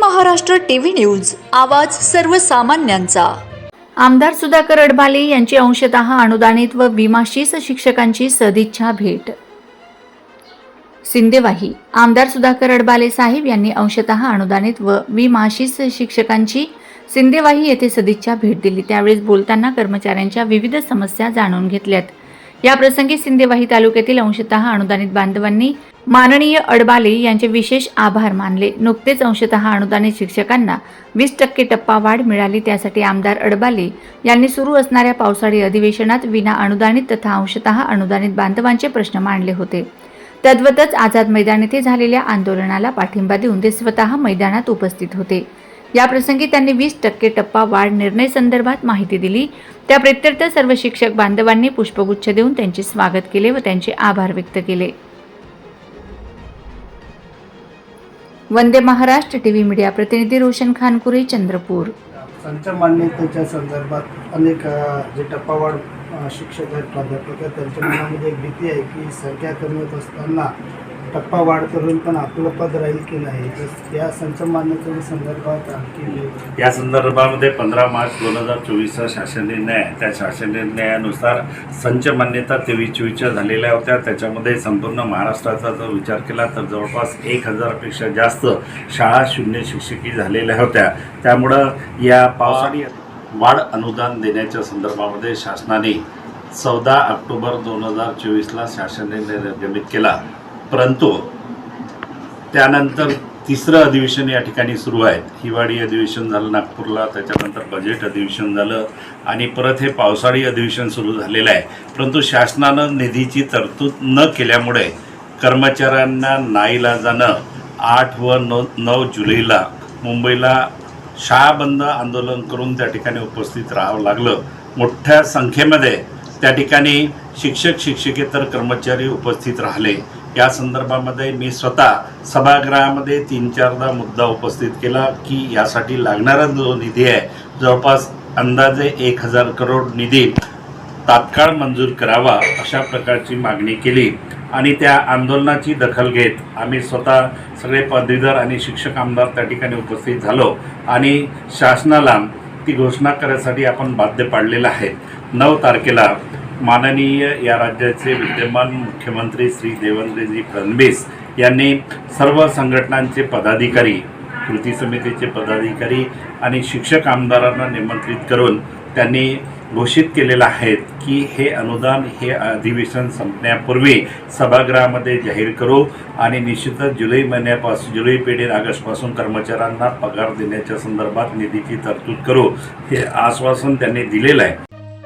Maharashtra TV news आवाज सर्वसामान्यांचा. आमदार सुधाकर अडबाले यांची अंशतः अनुदानित व विमाशीस शिक्षकांची सदिच्छा भेट. सिंदेवाही आमदार सुधाकर अडबाले साहेब यांनी अंशतः अनुदानित व विमाशीस शिक्षकांची सिंदेवाही येथे सदिच्छा भेट दिली. त्यावेळेस बोलताना कर्मचाऱ्यांच्या विविध समस्या जाणून घेतल्यात. याप्रसंगी सिंदेवाही तालुक्यातील अंशतः अनुदानित बांधवांनी माननीय अडबाले यांचे विशेष आभार मानले. नुकतेच अंशतः अनुदानित शिक्षकांना वीस टक्के टप्पा वाढ मिळाली. त्यासाठी आमदार अडबाले यांनी सुरू असणाऱ्या पावसाळी अधिवेशनात विना अनुदानित तथा अंशतः अनुदानित बांधवांचे प्रश्न मांडले होते. तद्वतच आझाद मैदान येथे झालेल्या आंदोलनाला पाठिंबा देऊन ते स्वतः मैदानात उपस्थित होते. या प्रसंगी त्यांनी वीस टक्के टप्पा वाढ निर्णय संदर्भात माहिती दिली. त्या प्रत्यर्थ सर्व शिक्षक बांधवांनी पुष्पगुच्छ देऊन त्यांचे स्वागत केले व त्यांचे आभार व्यक्त केले. Vande Maharashtra T V media प्रतिनिधी रोशन खानकुरे चंद्रपूर. संच मान्यतेच्या संदर्भात अनेक जे टप्पावाढ शिक्षक आहेत प्राध्यापक आहेत त्यांच्या मनामध्ये एक भीती आहे की संख्या कमी होत असताना टप्पा वाढ करून पण आपलं पद राहील की नाही तर या संच मान्यते संदर्भात आणखी या संदर्भामध्ये पंधरा मार्च दोन हजार चोवीसचा शासन निर्णय आहे त्या शासन निर्णयानुसार संच मान्यता तेवीस चोवीसच्या झालेल्या होत्या. त्याच्यामध्ये संपूर्ण महाराष्ट्राचा जर विचार केला तर जवळपास एक हजारापेक्षा जास्त शाळा शून्य शिक्षकी झालेल्या होत्या. त्यामुळं या पावसाळी वाढ अनुदान देण्याच्या संदर्भामध्ये शासनाने चौदा ऑक्टोबर दोन हजार चोवीसला शासन निर्णय निर्गमित केला. परंतु त्यानंतर तिसरं अधिवेशन या ठिकाणी सुरू आहे. हिवाळी अधिवेशन झालं नागपूरला त्याच्यानंतर बजेट अधिवेशन झालं आणि परत हे पावसाळी अधिवेशन सुरू झालेलं आहे. परंतु शासनानं निधीची तरतूद न केल्यामुळे कर्मचाऱ्यांना नाईला जाणं आठ व नऊ नऊ जुलैला मुंबईला शाळा बंद आंदोलन करून त्या ठिकाणी उपस्थित राहावं लागलं. मोठ्या संख्येमध्ये त्या ठिकाणी शिक्षक शिक्षकेतर कर्मचारी उपस्थित राहिले. या संदर्भामध्ये मी स्वतः सभागृहामध्ये तीन चारदा मुद्दा उपस्थित केला की यासाठी लागणारा जो निधी आहे जवळपास अंदाजे एक हजार करोड निधी तात्काळ मंजूर करावा अशा प्रकारची मागणी केली आणि त्या आंदोलनाची दखल घेत आम्ही स्वतः सगळे पदवीधर आणि शिक्षक आमदार त्या ठिकाणी उपस्थित झालो आणि शासनाला ती घोषणा करण्यासाठी आपण बाध्य पाडलेलं आहे. नऊ तारखेला माननीय या राज्याचे विद्यमान मुख्यमंत्री श्री देवेंद्रजी फडणवीस यांनी सर्व संघटनांचे पदाधिकारी कृती समितीचे पदाधिकारी आणि शिक्षक आमदारांना निमंत्रित करून त्यांनी घोषित केलेलं आहे की हे अनुदान हे अधिवेशन संपण्यापूर्वी सभागृहामध्ये जाहीर करू आणि निश्चितच जुलै महिन्यापासून जुलै पेढीत ऑगस्टपासून कर्मचाऱ्यांना पगार देण्याच्या संदर्भात निधीची तरतूद करू हे आश्वासन त्यांनी दिलेलं आहे.